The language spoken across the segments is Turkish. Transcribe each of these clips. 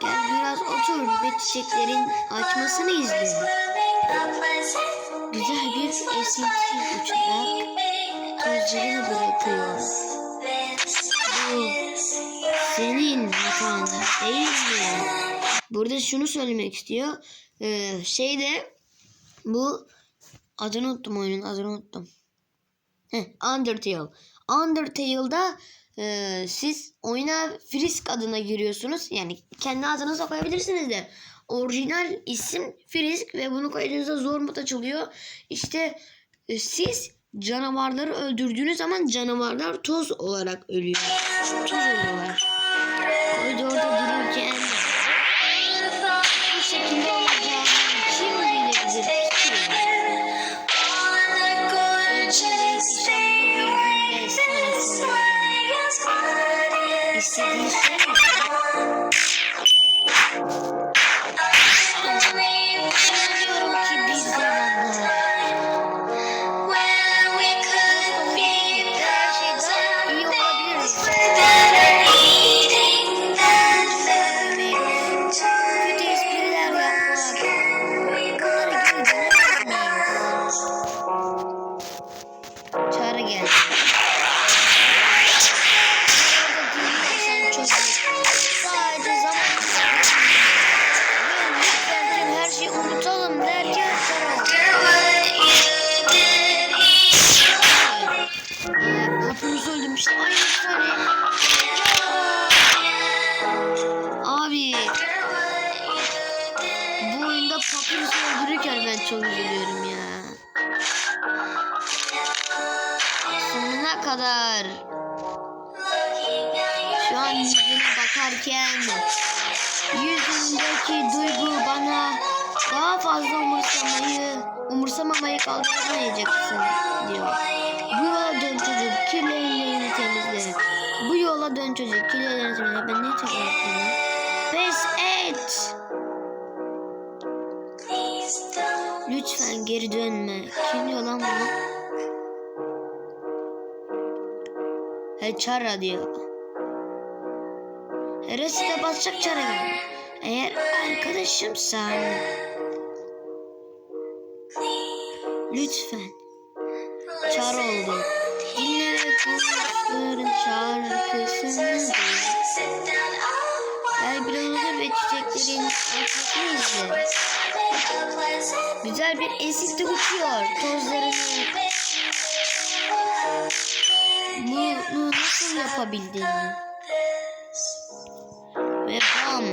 Gel biraz otur ve çiçeklerin açmasını izle. Güzel bir esinti uçarak tozlarını bırakıyor. Bu senin hatan değil mi? Burada şunu söylemek istiyor. Ee, şeyde bu adını unuttum oyunun adını unuttum. Heh, Undertale. Undertale'da e, siz oyuna Frisk adına giriyorsunuz. Yani kendi adınıza koyabilirsiniz de. Orijinal isim Frisk ve bunu koyduğunuzda zor mod açılıyor. İşte e, siz canavarları öldürdüğünüz zaman canavarlar toz olarak ölüyor. Toz oluyorlar. Koridorda dururken kadar. Şu an yüzüne bakarken yüzündeki duygu bana daha fazla umursamayı, umursamamayı kaldıramayacaksın diyor. Bu yola dön çocuk, kirli ellerini temizle. Bu yola dön çocuk, kirli ellerini temizle. Ben ne ettim Pes et. Lütfen geri dönme. Kim diyor lan bunu? He çara diyor. Resite basacak çare var. Eğer arkadaşımsan lütfen çar oldu. Dinle ve kuşların şarkısını. Gel biraz otur ve çiçeklerin açmasını izle. Güzel bir esinti uçuyor tozlarını. Bunu nasıl yapabildin? Ve bam.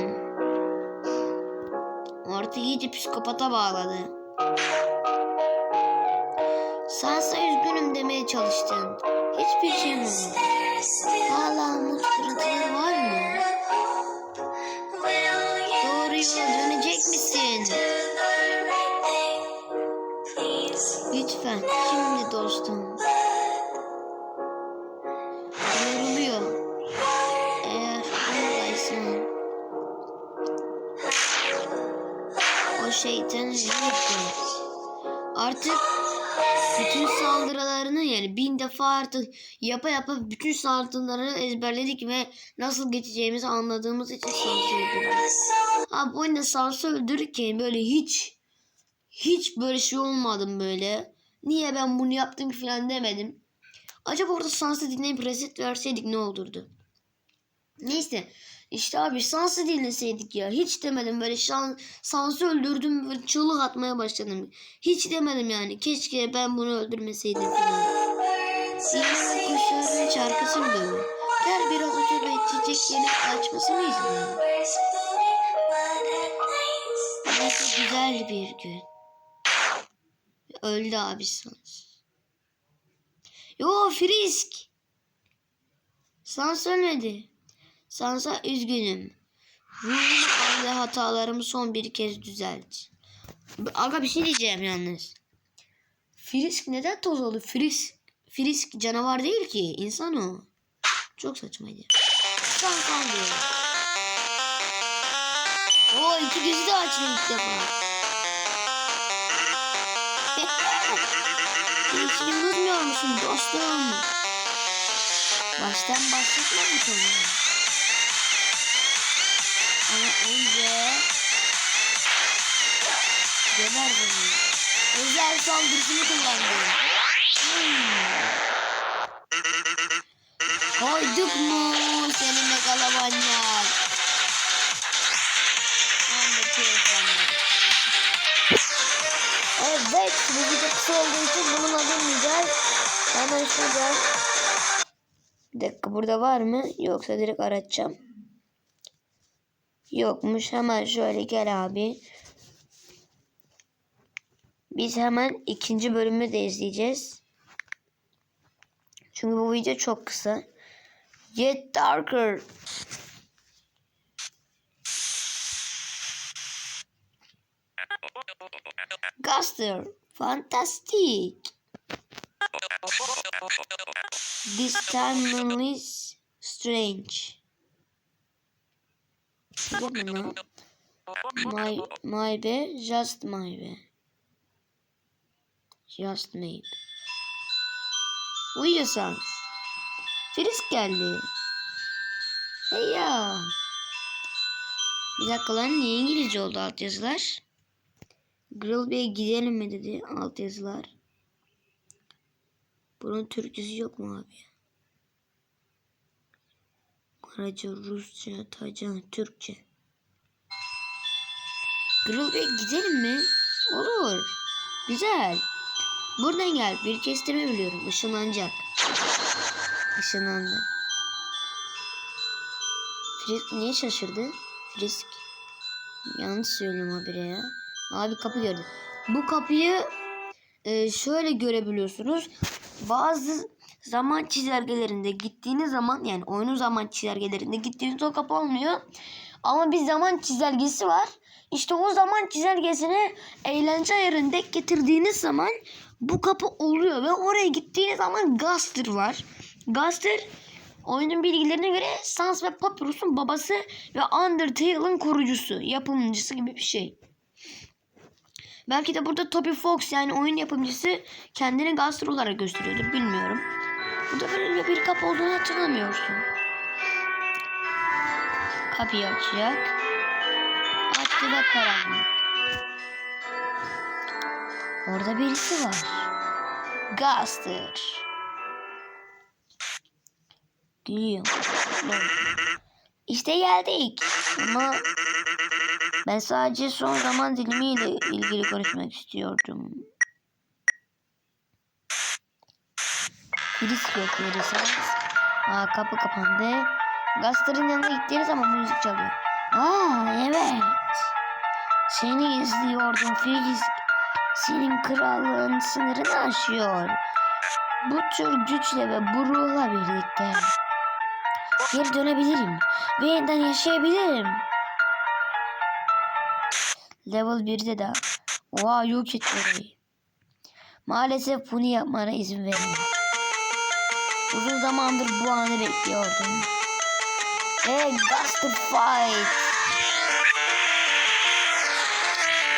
Artık iyice psikopata bağladı. Sansa üzgünüm demeye çalıştın. Hiçbir şey olmadı? Hala umut var mı? Doğru yola dönecek misin? Lütfen şimdi dostum. O şeytanı yok Artık bütün saldırılarını yani bin defa artık yapa yapa bütün saldırılarını ezberledik ve nasıl geçeceğimizi anladığımız için Sans'ı öldürdük. Ha bu oyunda Sans'ı öldürürken böyle hiç hiç böyle şey olmadım böyle. Niye ben bunu yaptım ki falan demedim. Acaba orada Sans'ı dinleyip reset verseydik ne olurdu? Neyse. İşte abi Sans'ı dinleseydik ya. Hiç demedim böyle şan, Sans'ı öldürdüm böyle çığlık atmaya başladım. Hiç demedim yani. Keşke ben bunu öldürmeseydim falan. Kuşların şarkısını dövüyor. Gel biraz otur ve çiçeklerin açmasını izle. Burası güzel bir gün. Öldü abi Sans. Yo Frisk. Sans ölmedi. Sans'a üzgünüm. Ruhumu al ve hatalarımı son bir kez düzelt. Aga bir şey diyeceğim yalnız. Frisk neden toz oldu? Frisk, Frisk canavar değil ki. insan o. Çok saçmaydı. Sans al diyor. Oo iki gözü de açtı ilk defa. Hiçbir unutmuyor musun dostum? Baştan başlatma mı konuyu? Önce Geber beni Özel saldırısını kullandı hmm. Koyduk mu seni megala manyak Evet bu video kısa olduğu için bunun adını güzel Hemen şurada Bir dakika burada var mı? Yoksa direkt aratacağım. Yokmuş. Hemen şöyle gel abi. Biz hemen ikinci bölümü de izleyeceğiz. Çünkü bu video çok kısa. Get Darker. Guster. Fantastic. This time is strange. Mı lan? My, my be, just my be. Just made. Uyuyorsan. Frisk geldi. Hey ya. Bir dakika lan niye İngilizce oldu altyazılar? Grill Bey'e gidelim mi dedi altyazılar. Bunun Türkçesi yok mu abi? Karaca, Rusça, Taycan, Türkçe. Grill Bey'e gidelim mi? Olur. Güzel. Buradan gel. Bir kestirme biliyorum. Işınlanacak. Işınlandı. Frisk niye şaşırdı? Frisk. Yanlış söylüyorum habire ya. Abi kapı gördü. Bu kapıyı e, şöyle görebiliyorsunuz. Bazı zaman çizelgelerinde gittiğiniz zaman yani oyunun zaman çizelgelerinde gittiğiniz o kapı olmuyor. Ama bir zaman çizelgesi var. İşte o zaman çizelgesini eğlence denk getirdiğiniz zaman bu kapı oluyor ve oraya gittiğiniz zaman Gaster var. Gaster oyunun bilgilerine göre Sans ve Papyrus'un babası ve Undertale'ın korucusu, yapımcısı gibi bir şey. Belki de burada Toby Fox yani oyun yapımcısı kendini Gaster olarak gösteriyordur bilmiyorum. Burada böyle bir kapı olduğunu hatırlamıyorsun. Kapıyı açacak. Açtı ve karanlık. Orada birisi var. Gaster. Gülüyor. İşte geldik. Ama ben sadece son zaman dilimiyle ilgili konuşmak istiyordum. Filiz yok verirseniz. Aa kapı kapandı. Gaster'ın yanına gittiğiniz zaman müzik çalıyor. Aa evet. Seni izliyordum Filiz. Senin krallığın sınırını aşıyor. Bu tür güçle ve bu ruhla birlikte geri dönebilirim ve yeniden yaşayabilirim. Level 1'de de Oha yok et orayı. Maalesef bunu yapmana izin veremem. Uzun zamandır bu anı bekliyordum. Ve Guster Fight.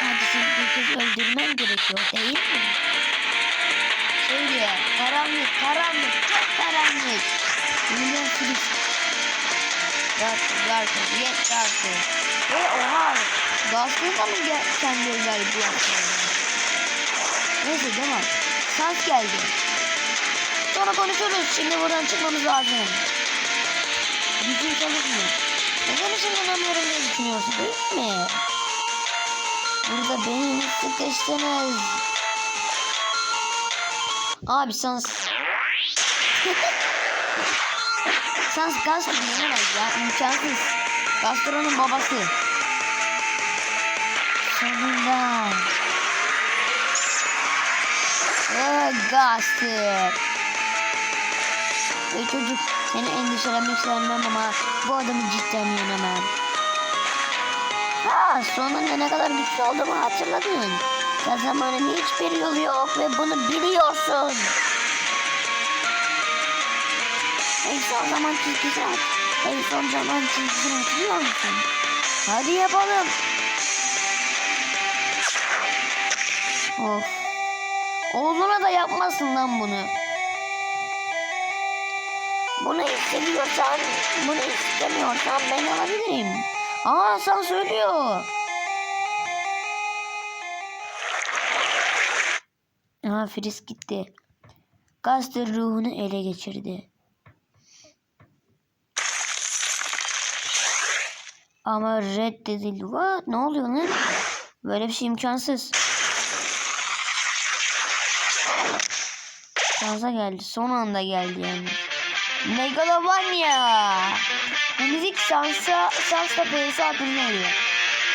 Hadi bir kez öldürmem gerekiyor değil mi? Şöyle karanlık karanlık çok karanlık. Milyon kilit. Darker darker yet darker. Ve oha. Gazlığı da mı gel kendi özel bu yaptı? Neyse devam. Sans geldi. Sonra konuşuruz. Şimdi buradan çıkmamız lazım. Gücün çalışmıyor. Neden ışınlanamıyorum diye düşünüyorsun değil mi? Burada beni sıkıştınız. Abi sans. sans gaz kullanamaz ya. imkansız. Gastro'nun babası. Sonunda. Ee, Ve çocuk seni endişelenmek istemem ama bu adamı cidden yenemem. Ha sonunda ne kadar güçlü olduğumu hatırladın. Kazanmanın hiçbir yolu yok ve bunu biliyorsun. En son zaman çizgisini at. En son zaman çizgisini hatırlıyor musun? Hadi yapalım. Of. Oğluna da yapmasın lan bunu. Bunu istemiyorsan, bunu istemiyorsan ben alabilirim. Aa Hasan söylüyor. Aha Frisk gitti. Gaster ruhunu ele geçirdi. Ama reddedildi. What? Ne oluyor lan? Böyle bir şey imkansız. Şansa geldi. Son anda geldi yani. Megalovania. Müzik şansa, şansla PS adını veriyor.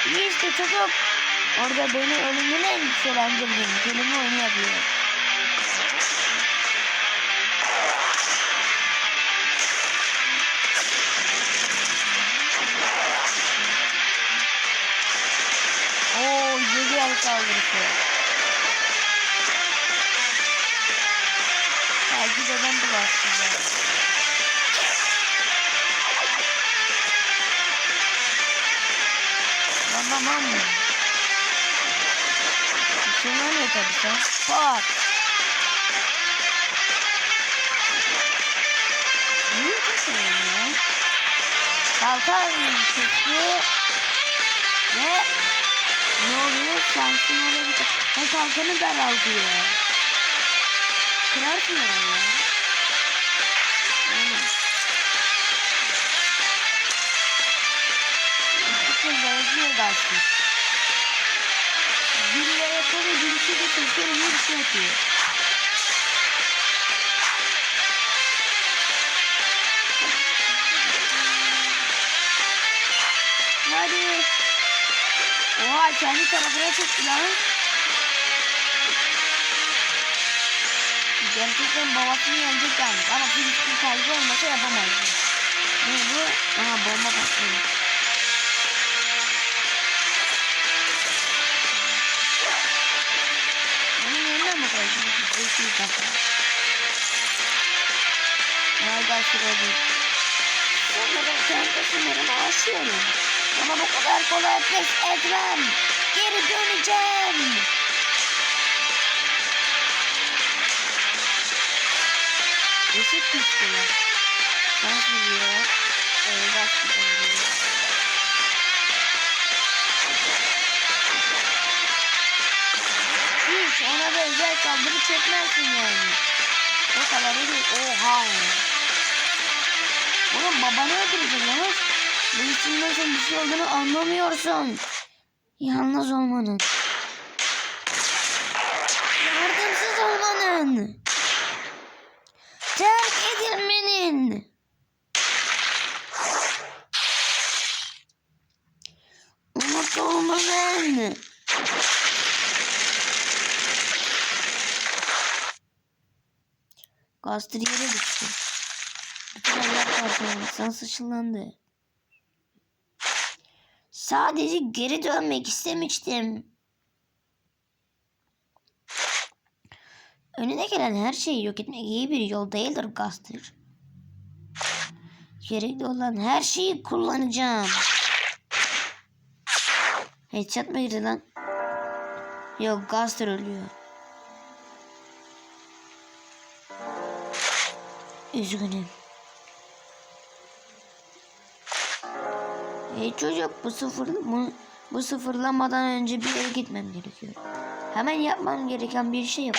İyi çocuk. Orada beni ölümüne endişelendirdin. Kelime oyunu yapıyor. Oo, yedi yer saldırısı. Takip eden bu aslında. Tamam mı? Işınlanıyor tabii sen. Pat. Niye kaçıyorsun ya? Kalkar köşkü ve ne oluyor? Şansın bir Ha kalkanı daraltıyor. Kırarsın orayı gazete. Biriyle yapıyor, birisi de çekiyor, birisi atıyor. Hadi. Oha kendi tarafına çekti lan. Gerçekten babasını yenecek yani. Ama Filistin kaygı olmasa yapamazdı. Ne bu? Aha bomba patladı. Koydun? Zeki kafa. Nerede sırada? Onların kendi sınırımı aşıyorum. Ama bu kadar kolay pes etmem. Geri döneceğim. Eşit güçlüler. Şans vuruyor. Ee, gaz özel saldırı çekmezsin yani. O kadar değil. Oha. Oğlum babanı öldürecek yalnız. Bu içinde sen bir şey olduğunu anlamıyorsun. Yalnız olmanın. Yardımsız olmanın. Terk edilmenin. Gazdır yere düştü. Bütün ayak parçalarından sıçınlandı. Sadece geri dönmek istemiştim. Önüne gelen her şeyi yok etmek iyi bir yol değildir Gaster. Gerekli olan her şeyi kullanacağım. Headshot mı girdi lan? Yok Gaster ölüyor. Üzgünüm. Hey çocuk bu sıfır bu, bu sıfırlamadan önce bir yere gitmem gerekiyor. Hemen yapmam gereken bir şey yap.